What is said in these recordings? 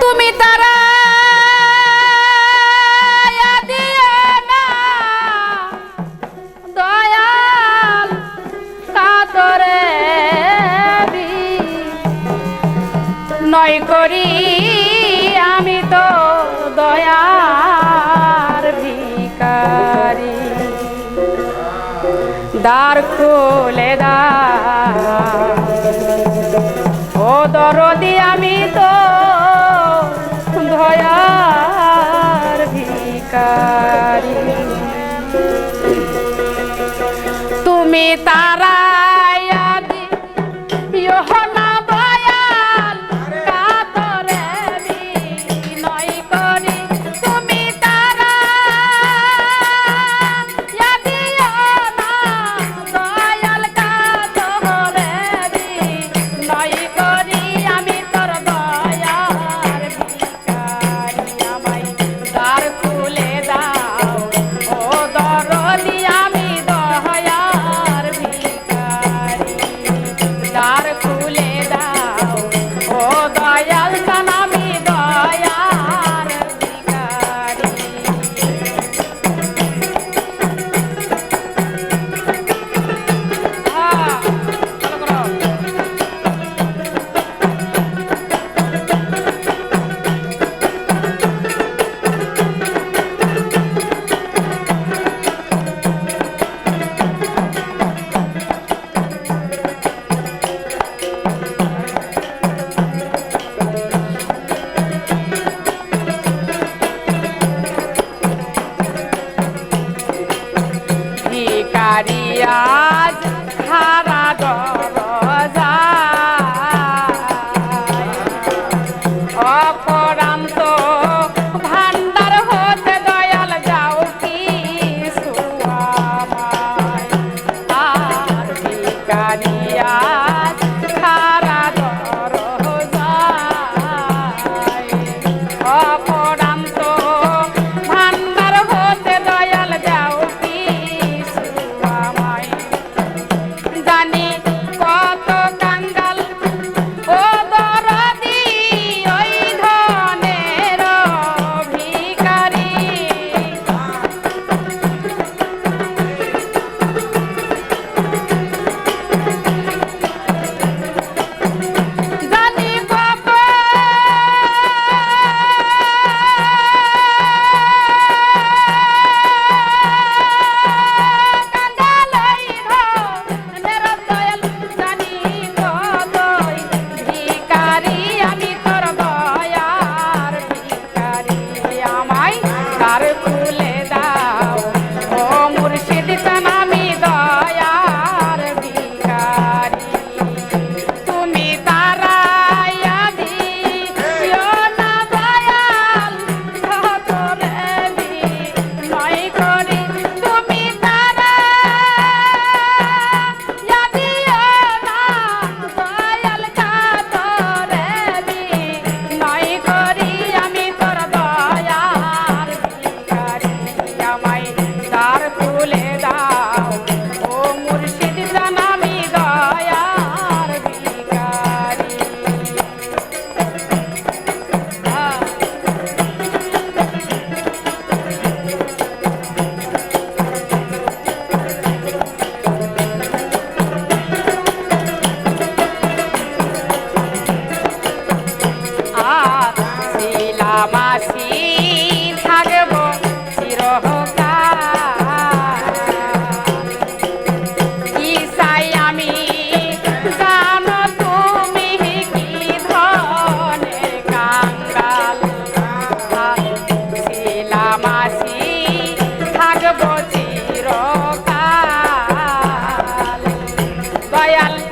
তুমি তারা নয় করি আমি তো দয়ার ভিকারি দার มีตารา vaya.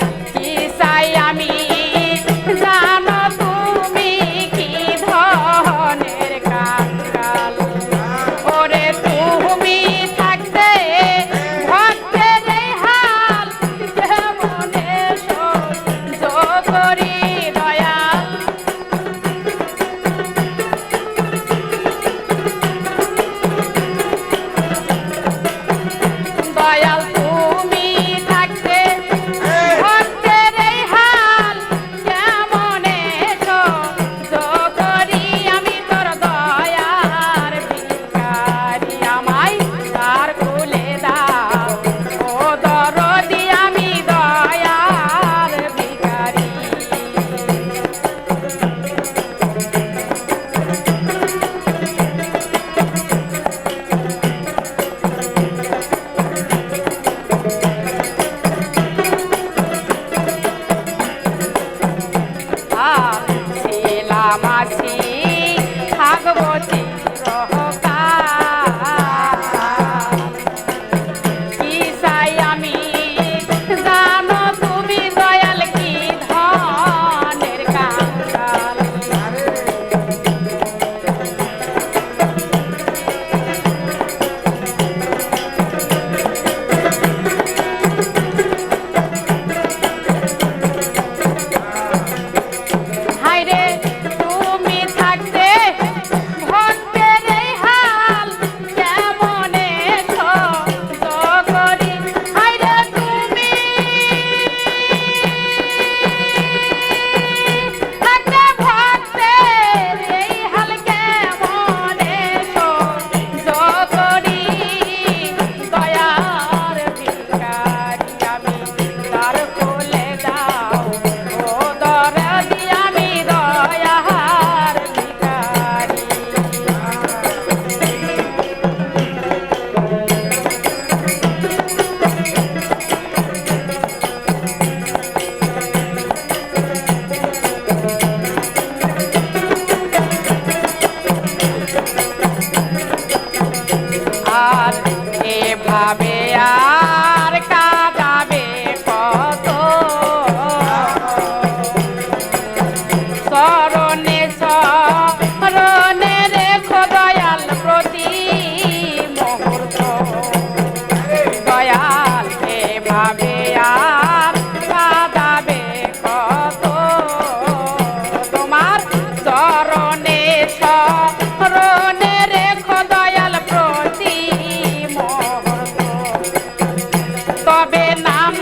নাম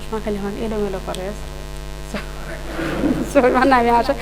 চশমা খালি এখন এলোমেলো করে চশমা নামে আসে